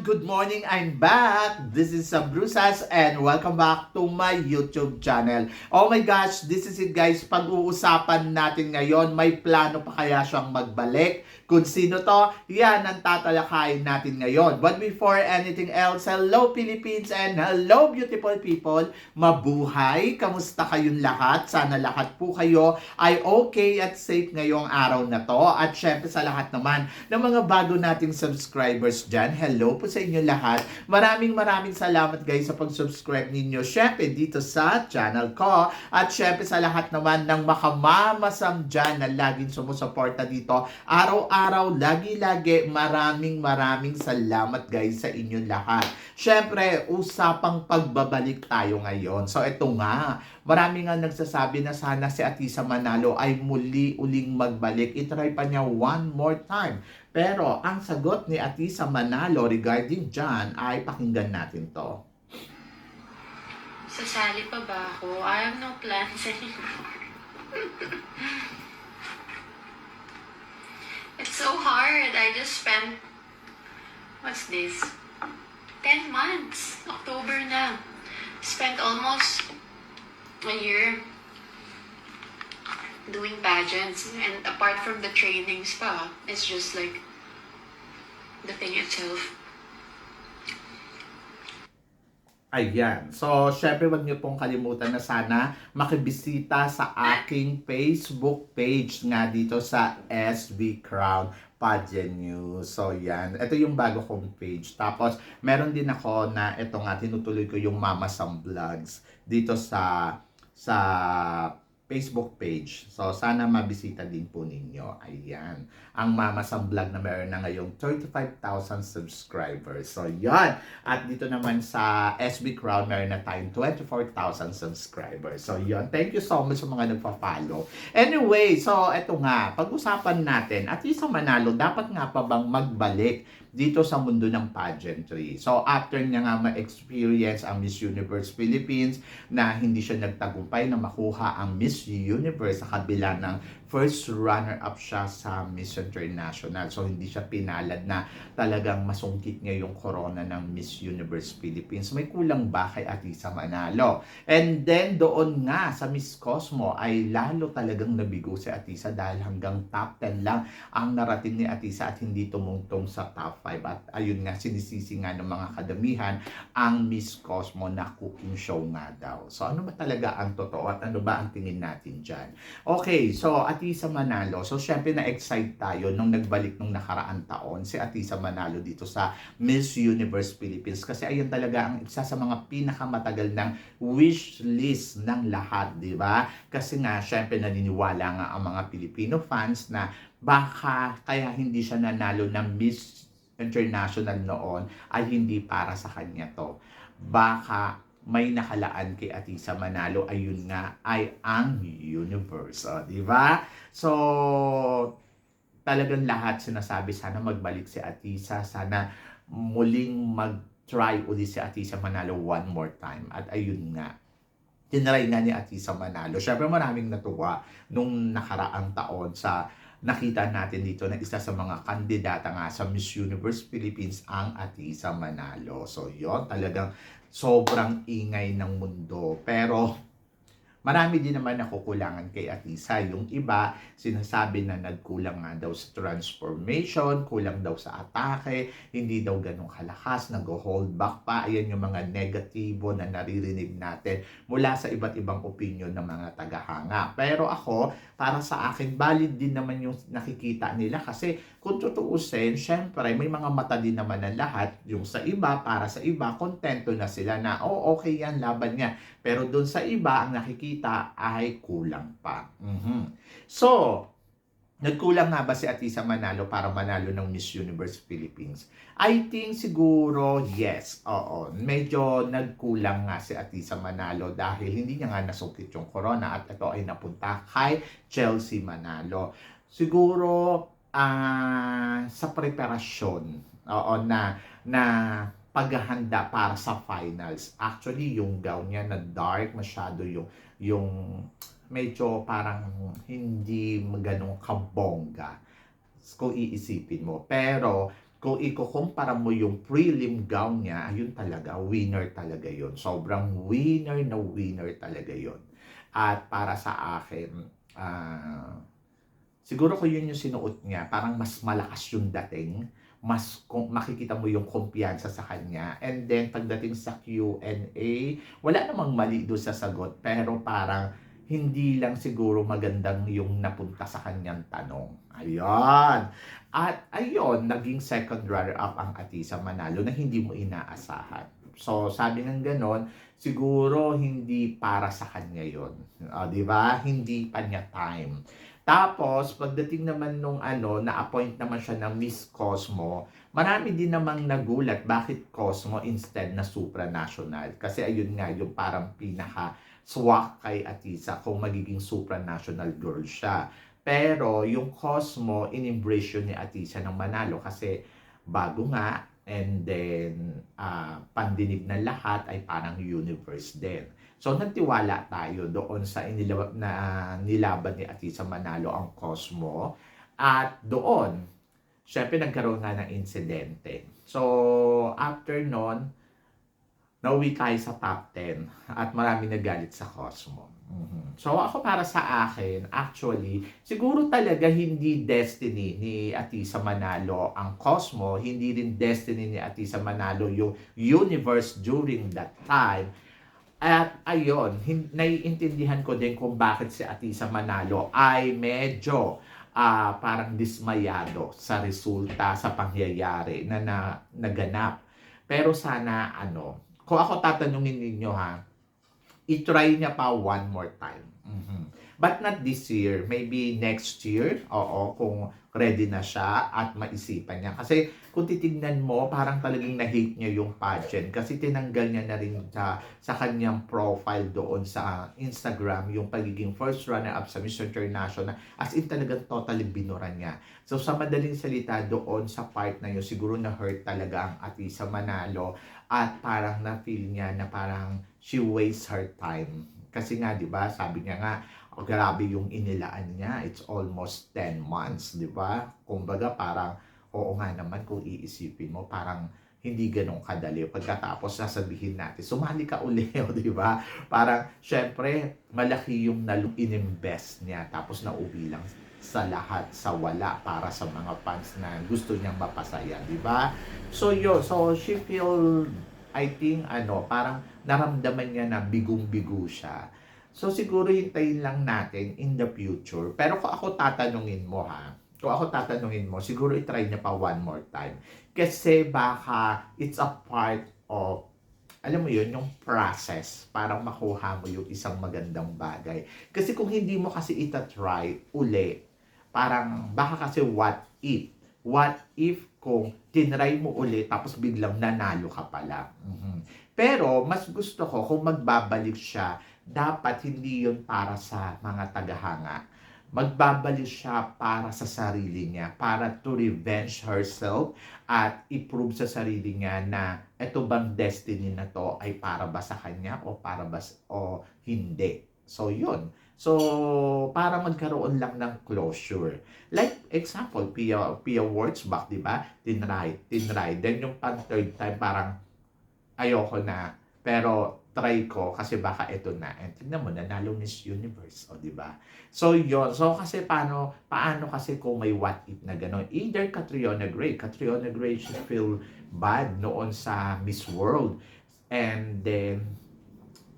Good morning! I'm back! This is Sabrusas and welcome back to my YouTube channel. Oh my gosh, this is it guys. Pag-uusapan natin ngayon, may plano pa kaya siyang magbalik? Kung sino to, yan ang tatalakayin natin ngayon. But before anything else, hello Philippines and hello beautiful people! Mabuhay! Kamusta kayong lahat? Sana lahat po kayo ay okay at safe ngayong araw na to. At syempre sa lahat naman ng mga bago nating subscribers dyan, hello po sa inyo lahat. Maraming maraming salamat guys sa pag-subscribe ninyo. Syempre dito sa channel ko. At syempre sa lahat naman ng makamamasam dyan na laging sumusuporta dito. Araw-araw, lagi-lagi, maraming maraming salamat guys sa inyo lahat. Syempre, usapang pagbabalik tayo ngayon. So ito nga, marami nga nagsasabi na sana si Atisa Manalo ay muli uling magbalik. Itry pa niya one more time. Pero ang sagot ni Atisa Manalo regarding dyan ay pakinggan natin to. Sasali pa ba ako? I have no plans anymore. It's so hard. I just spent, what's this? 10 months. October na. Spent almost a year doing pageants. And apart from the trainings pa, it's just like the thing itself. Ayan. So, syempre wag niyo pong kalimutan na sana makibisita sa aking Facebook page nga dito sa SB Crown Pageant News. So, yan. Ito yung bago kong page. Tapos, meron din ako na ito nga, tinutuloy ko yung Mama Sam Vlogs dito sa sa Facebook page. So, sana mabisita din po ninyo. Ayan. Ang Mama Sam Vlog na meron na ngayong 35,000 subscribers. So, yan. At dito naman sa SB Crown, meron na tayong 24,000 subscribers. So, yan. Thank you so much sa mga nagpa-follow. Anyway, so, eto nga. Pag-usapan natin, at isa manalo, dapat nga pa bang magbalik dito sa mundo ng pageantry. So, after niya nga ma-experience ang Miss Universe Philippines na hindi siya nagtagumpay na makuha ang Miss Universe sa kabila ng first runner-up siya sa Miss International. So, hindi siya pinalad na talagang masungkit niya yung corona ng Miss Universe Philippines. May kulang ba kay Atisa Manalo? And then, doon nga sa Miss Cosmo ay lalo talagang nabigo si Atisa dahil hanggang top 10 lang ang narating ni Atisa at hindi tumungtong sa top 5. At ayun nga, sinisisi nga ng mga kadamihan ang Miss Cosmo na cooking show nga daw. So, ano ba talaga ang totoo at ano ba ang tingin natin dyan? Okay, so Atisa Manalo. So, syempre na-excite tayo nung nagbalik nung nakaraang taon si Atisa Manalo dito sa Miss Universe Philippines kasi ayun talaga ang isa sa mga pinakamatagal ng wish list ng lahat, di ba? Kasi nga, syempre naniniwala nga ang mga Filipino fans na baka kaya hindi siya nanalo ng Miss International noon ay hindi para sa kanya to. Baka may nakalaan kay Atisa Manalo ayun nga ay ang universe, oh, di ba? So talagang lahat sinasabi sana magbalik si Atisa, sana muling mag-try uli si Atisa Manalo one more time. At ayun nga, tinry nga ni Atisa Manalo. Syempre maraming natuwa nung nakaraang taon sa nakita natin dito na isa sa mga kandidata nga sa Miss Universe Philippines ang Atisa Manalo. So yon talagang sobrang ingay ng mundo. Pero marami din naman nakukulangan kay Atisa. Yung iba, sinasabi na nagkulang nga daw sa transformation, kulang daw sa atake, hindi daw ganun kalakas, nag-hold back pa. Ayan yung mga negatibo na naririnig natin mula sa iba't ibang opinion ng mga tagahanga. Pero ako, para sa akin, valid din naman yung nakikita nila kasi kung tutuusin, syempre, may mga mata din naman ng lahat. Yung sa iba, para sa iba, kontento na sila na, oh, okay yan, laban niya. Pero dun sa iba, ang nakikita ay kulang pa. Mhm. So, nagkulang nga ba si Atisa Manalo para manalo ng Miss Universe Philippines? I think siguro yes. Oo. Medyo nagkulang nga si Atisa Manalo dahil hindi niya nga nasungkit yung corona at ito ay napunta kay Chelsea Manalo. Siguro ah sa preparasyon oo na na paghahanda para sa finals. Actually, yung gown niya na dark masyado yung yung medyo parang hindi ganong kabongga kung iisipin mo. Pero kung ikukumpara mo yung prelim gown niya, ayun talaga, winner talaga yon Sobrang winner na winner talaga yon At para sa akin, ah, siguro ko yun yung sinuot niya, parang mas malakas yung dating, mas makikita mo yung kumpiyansa sa kanya. And then, pagdating sa Q&A, wala namang mali doon sa sagot, pero parang hindi lang siguro magandang yung napunta sa kanyang tanong. Ayun. At ayun, naging second runner-up ang Atisa Manalo na hindi mo inaasahan. So, sabi ng ganon, siguro hindi para sa kanya yon, di ba? Hindi pa niya time. Tapos, pagdating naman nung ano, na-appoint naman siya ng Miss Cosmo, marami din namang nagulat bakit Cosmo instead na supranational. Kasi ayun nga, yung parang pinaka swak kay Atisa kung magiging supranational girl siya. Pero yung Cosmo, in-embrace yun ni Atisa ng Manalo kasi bago nga and then ah, pandinig na lahat ay parang universe din. So nagtiwala tayo doon sa inilab na nilaban ni Atisa Manalo ang Cosmo at doon syempre nagkaroon nga ng insidente. So after nun, nauwi tayo sa top 10 at marami nagalit sa Cosmo. Mhm. So ako para sa akin, actually, siguro talaga hindi destiny ni Atisa Manalo ang Cosmo, hindi rin destiny ni Atisa Manalo yung universe during that time. At hin- naiintindihan ko din kung bakit si Atisa Manalo ay medyo ah, parang dismayado sa resulta, sa pangyayari na, na naganap. Pero sana ano, kung ako tatanungin ninyo ha, i-try niya pa one more time. Mhm. But not this year, maybe next year. Oo, kung ready na siya at maisipan niya. Kasi kung titignan mo, parang talagang na-hate niya yung pageant kasi tinanggal niya na rin sa, sa kanyang profile doon sa Instagram yung pagiging first runner-up sa Miss International. As in talagang totally binura niya. So sa madaling salita doon sa part na yun, siguro na-hurt talaga ang Atisa Manalo at parang na-feel niya na parang she wastes her time. Kasi nga, di ba, sabi niya nga, grabe yung inilaan niya. It's almost 10 months, di ba? Kumbaga parang, oo nga naman kung iisipin mo, parang hindi ganun kadali. Pagkatapos sasabihin natin, sumali ka uli, o, di ba? Parang, syempre, malaki yung ininvest niya, tapos nauwi lang sa lahat, sa wala, para sa mga fans na gusto niyang mapasaya, di ba? So, yun. So, she feel, I think, ano, parang naramdaman niya na bigong-bigo siya. So, siguro hintayin lang natin in the future. Pero kung ako tatanungin mo, ha, kung ako tatanungin mo, siguro itry niya pa one more time. Kasi baka it's a part of, alam mo yun, yung process para makuha mo yung isang magandang bagay. Kasi kung hindi mo kasi itatry uli, parang baka kasi what if? What if kung tinry mo uli tapos biglang nanalo ka pala? Mhm. Pero mas gusto ko kung magbabalik siya, dapat hindi yun para sa mga tagahanga. Magbabalik siya para sa sarili niya, para to revenge herself at i-prove sa sarili niya na eto bang destiny na to ay para ba sa kanya o para ba o hindi. So yun. So para magkaroon lang ng closure. Like example, Pia Pia Wurtzbach, 'di ba? Tinry, tinry. Then yung pang third time parang ayoko na. Pero try ko kasi baka ito na. And tignan mo, nanalo Miss Universe, o di ba? So, yon So, kasi paano, paano kasi kung may what if na gano'n? Either Catriona Gray. Catriona Gray should feel bad noon sa Miss World. And then,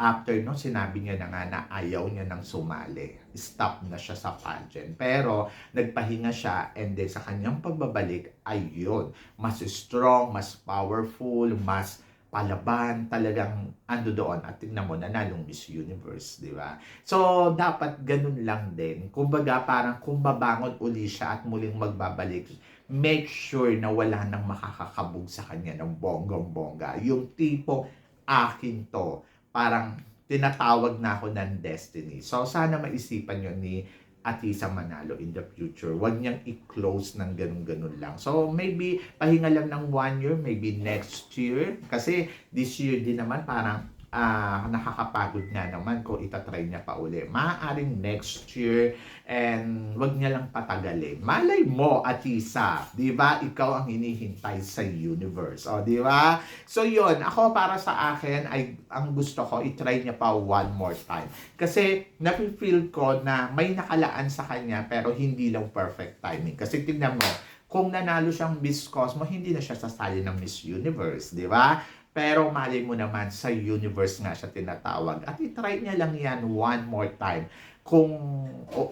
after no, sinabi niya na nga na ayaw niya nang sumali. Stop na siya sa pageant. Pero, nagpahinga siya and then sa kanyang pagbabalik, ayun, mas strong, mas powerful, mas palaban, talagang ando doon at tingnan mo, nanalong Miss Universe, di ba? So, dapat ganun lang din. Kumbaga, parang kung babangon uli siya at muling magbabalik, make sure na wala nang makakakabog sa kanya ng bonggang-bongga. Yung tipo, akin to. Parang tinatawag na ako ng destiny. So, sana maisipan yun ni Atisa Manalo in the future. Huwag niyang i-close ng ganun-ganun lang. So, maybe pahinga lang ng one year, maybe next year. Kasi this year din naman parang ah, nakakapagod nga naman kung itatry niya pa uli. Maaaring next year and wag niya lang patagalin. Malay mo, Atisa, di ba? Ikaw ang hinihintay sa universe. O, di ba? So, yun. Ako, para sa akin, ay ang gusto ko, itry niya pa one more time. Kasi, nafe-feel ko na may nakalaan sa kanya, pero hindi lang perfect timing. Kasi, tingnan mo, kung nanalo siyang Miss Cosmo, hindi na siya sasali ng Miss Universe, di ba? Pero mali mo naman, sa universe nga siya tinatawag. At itry niya lang yan one more time kung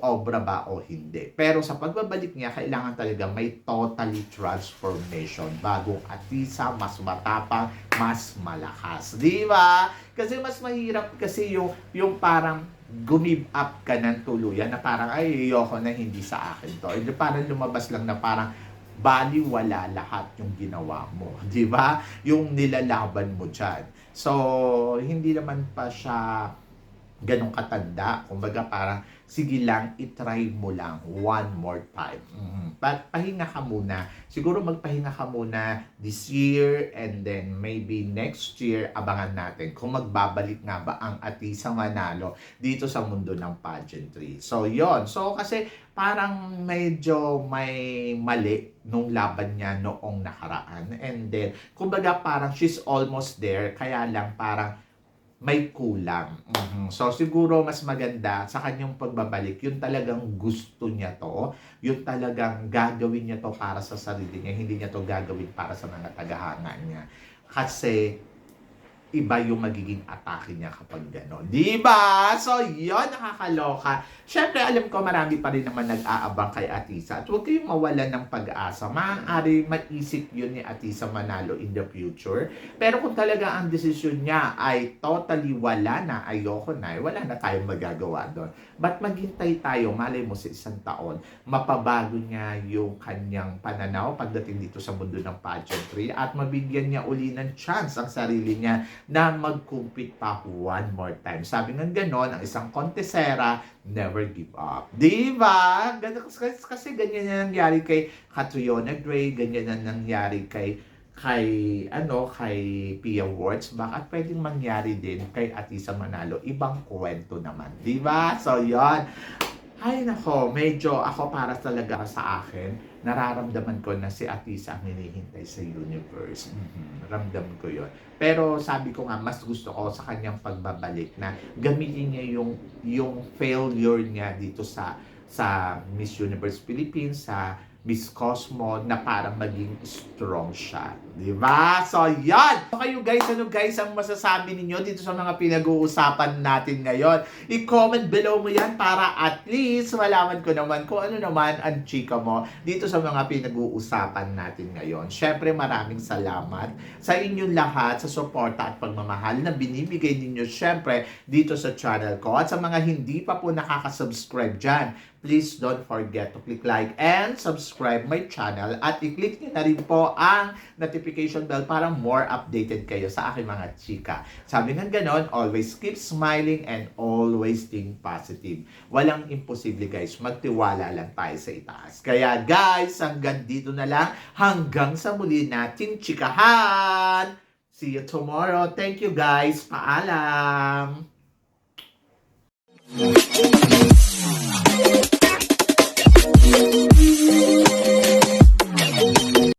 obra ba o hindi. Pero sa pagbabalik niya, kailangan talaga may totally transformation. Bagong atisa, mas matapang, mas malakas. Di ba? Kasi mas mahirap kasi yung, yung parang gumib up ka ng tuluyan na parang ay ayoko na hindi sa akin to. Hindi parang lumabas lang na parang bali wala lahat yung ginawa mo. Di ba? Yung nilalaban mo dyan. So, hindi naman pa siya ganong katanda. Kumbaga parang, sige lang, itry mo lang one more time. Mhm. Pa- pahinga ka muna. Siguro magpahinga ka muna this year and then maybe next year, abangan natin kung magbabalik nga ba ang Atisa Manalo dito sa mundo ng pageantry. So, yon So, kasi parang medyo may mali nung laban niya noong nakaraan. And then, kumbaga parang she's almost there, kaya lang parang may kulang. Mhm. So siguro mas maganda sa kanyang pagbabalik, yun talagang gusto niya to, yun talagang gagawin niya to para sa sarili niya, hindi niya to gagawin para sa mga tagahanga niya. Kasi iba yung magiging atake niya kapag gano'n. Di ba? So, yun, nakakaloka. Siyempre, alam ko marami pa rin naman nag-aabang kay Atisa. At huwag kayong mawalan ng pag-asa. Maaari maisip yun ni Atisa Manalo in the future. Pero kung talaga ang desisyon niya ay totally wala na, ayoko na, eh, wala na tayong magagawa doon. But maghintay tayo, malay mo sa isang taon, mapabago niya yung kanyang pananaw pagdating dito sa mundo ng pageantry at mabigyan niya uli ng chance ang sarili niya na mag-compete pa one more time. Sabi ng ganon, ang isang kontesera, never give up. Di ba? Kasi, kasi ganyan na nangyari kay Catriona Gray, ganyan na nangyari kay kay ano kay Pia Words baka pwedeng mangyari din kay Atisa Manalo ibang kwento naman di ba so yon ay nako medyo ako para talaga sa akin nararamdaman ko na si Atisa ang hinihintay sa universe. Mhm, ramdam ko yon pero sabi ko nga mas gusto ko sa kanyang pagbabalik na gamitin niya yung yung failure niya dito sa sa Miss Universe Philippines sa Miss Cosmo na parang maging strong siya. Di ba? So, yan! So, kayo guys, ano guys ang masasabi ninyo dito sa mga pinag-uusapan natin ngayon? I-comment below mo yan para at least malaman ko naman kung ano naman ang chika mo dito sa mga pinag-uusapan natin ngayon. Syempre, maraming salamat sa inyong lahat sa suporta at pagmamahal na binibigay ninyo syempre dito sa channel ko. At sa mga hindi pa po nakaka-subscribe dyan, please don't forget to click like and subscribe my channel at i-click nyo na rin po ang notification bell para more updated kayo sa aking mga chika. Sabi ng ganon, always keep smiling and always think positive. Walang imposible guys, magtiwala lang tayo sa itaas. Kaya guys, hanggang dito na lang, hanggang sa muli natin chikahan! See you tomorrow. Thank you guys. Paalam!